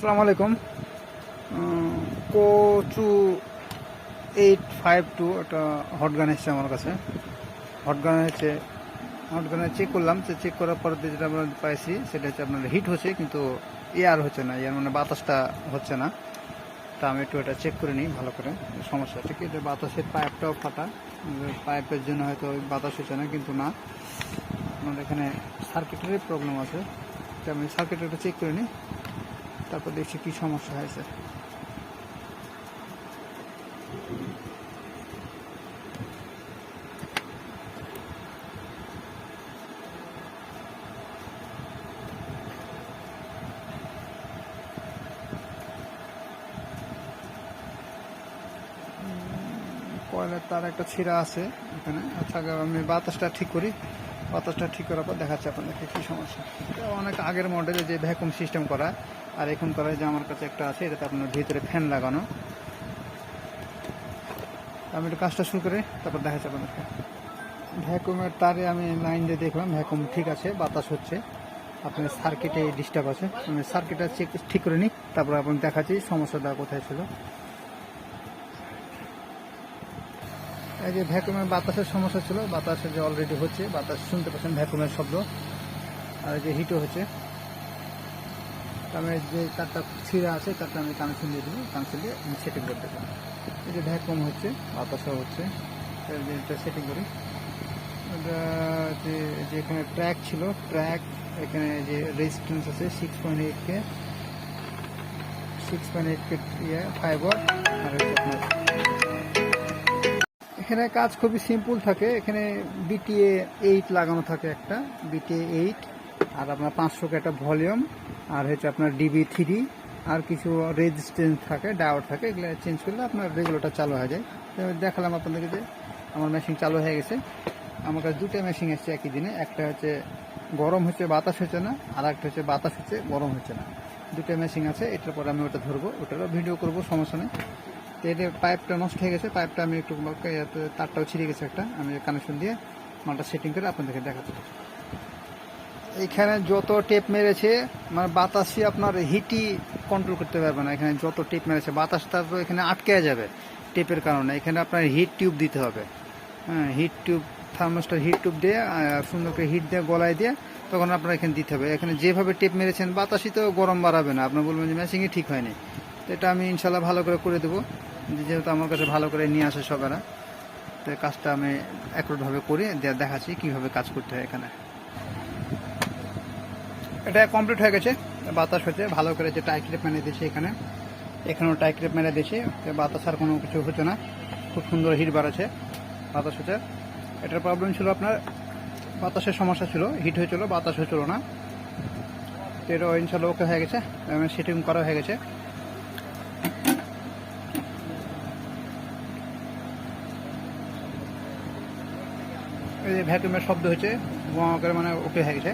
আসসালামু আলাইকুম। কোচু এইট ফাইভ টু একটা হটগান এসছে আমার কাছে। হটগান হচ্ছে হটগানে চেক করলাম, তো চেক করার পর যেটা আমরা পাইছি, সেটা হচ্ছে আপনার হিট হচ্ছে, কিন্তু এয়ার হচ্ছে না এয়ার মানে বাতাসটা হচ্ছে না। তা আমি একটু এটা চেক করে নিই, ভালো করে, সমস্যা হচ্ছে কি এটা বাতাসের পাইপটাও ফাটা পাইপের জন্য হয়তো বাতাস হচ্ছে না, কিন্তু না। আপনার এখানে সার্কিটেরই প্রবলেম আছে। তো আমি সার্কিটটা চেক করে নিই। তারপর দেখছি কি সমস্যা হয়েছে। কয়লার তার একটা ছিঁড়া আছে এখানে। আচ্ছা আমি বাতাসটা ঠিক করি। বাতাসটা ঠিক করার পর দেখাচ্ছে আপনাদেরকে কী সমস্যা। অনেক আগের মডেলে যে ভ্যাকুম সিস্টেম করা আর এখন করা যে আমার কাছে একটা আছে, এটাতে আপনার ভিতরে ফ্যান লাগানো। আমি একটু কাজটা শুরু করে, তারপর দেখাচ্ছি আপনাদেরকে। ভ্যাকুমের তারে আমি লাইন দিয়ে দেখলাম, ভ্যাকুম ঠিক আছে, বাতাস হচ্ছে। আপনার সার্কিটে ডিস্টার্ব আছে। আমি সার্কিটটা চেক ঠিক করে নিই, তারপর আপনাকে দেখাচ্ছি সমস্যাটা কোথায় ছিল। এই যে ভ্যাকুমের বাতাসের সমস্যা ছিল, বাতাসে যে অলরেডি হচ্ছে, বাতাস শুনতে পাচ্ছেন ভ্যাকুমের শব্দ। আর যে হিটও হচ্ছে। তো আমি যে তারটা ছিঁড়া আছে তারটা আমি কানেকশন দিয়ে দেবো কানেকশন দিয়ে আমি সেটিং করতে পারি যে ভ্যাকুম হচ্ছে, বাতাসও হচ্ছে এটা সেটিং করি। এটা যে যে এখানে ট্র্যাক ছিল ট্র্যাক এখানে যে রেজিস্ট্যান্স আছে six point eight K six point eight K ইয়ে ফাইবার আর এখানে কাজ খুবই সিম্পল থাকে। এখানে বিটিএ এইট লাগানো থাকে একটা বিটিএ এইট আর আপনার পাঁচশো একটা ভলিউম আর হচ্ছে আপনার ডিবি থ্রি আর কিছু রেজিস্ট্যান্স থাকে ডায়োড থাকে, এগুলো চেঞ্জ করলে আপনার রেগুলেটর চালু হয়ে যায়। দেখালাম আপনাদেরকে যে আমার মেশিন চালু হয়ে গেছে। আমার কাছে দুটো মেশিন এসছে একই দিনে। একটা হচ্ছে গরম হচ্ছে, বাতাস হচ্ছে না, আর একটা হচ্ছে বাতাস হচ্ছে, গরম হচ্ছে না। দুটো মেশিন আছে, এটার পরে আমি ওটা ধরবো, ওটারও ভিডিও করব, সমস্যা নেই। তো এটা পাইপটা নষ্ট হয়ে গেছে পাইপটা আমি একটু তারটাও ছিঁড়ে গেছে একটা। আমি কানেকশন দিয়ে মালটা সেটিং করে আপনাদেরকে দেখাতে এইখানে যত টেপ মেরেছে মানে বাতাসই আপনার হিটই কন্ট্রোল করতে পারবে না। এখানে যত টেপ মেরেছে, বাতাসটা তো এখানে আটকে যাবে টেপের কারণে। এখানে আপনার হিট টিউব দিতে হবে। হ্যাঁ heat tube thermostat heat tube দিয়ে সুন্দর করে হিট দিয়ে, গলায় দিয়ে তখন আপনার এখানে দিতে হবে। এখানে যেভাবে টেপ মেরেছেন, বাতাসই তো গরম বাড়াবে না। আপনার বলবেন যে মেশিনই ঠিক হয়নি। তো এটা আমি ইনশাল্লাহ ভালো করে করে দেবো। যেহেতু আমার কাছে ভালো করে নিয়ে আসে সবারা তো কাজটা আমি একটভাবে করে দেখাচ্ছি কীভাবে কাজ করতে হয় এখানে। এটা কমপ্লিট হয়ে গেছে। বাতাস হচ্ছে, ভালো করে যে টাই টাইক্রেপ মেনে দিয়েছে এখানে। এখানেও টাইক্রেপ মেরে দিয়েছে। তো বাতাস আর কোনো কিছু হচ্ছে না। খুব সুন্দর হিট বাড়াচ্ছে বাতাস হচ্ছে। এটার প্রবলেম ছিল আপনার, বাতাসের সমস্যা ছিল হিট হয়েছিল, বাতাস হয়েছিল না। তো এটা ইনশাল্লাহ ওকে হয়ে গেছে। সেটিং করা হয়ে গেছে। এই যে ভ্যাকুমের শব্দ বোমা করে মানে ওকে হয়ে গেছে।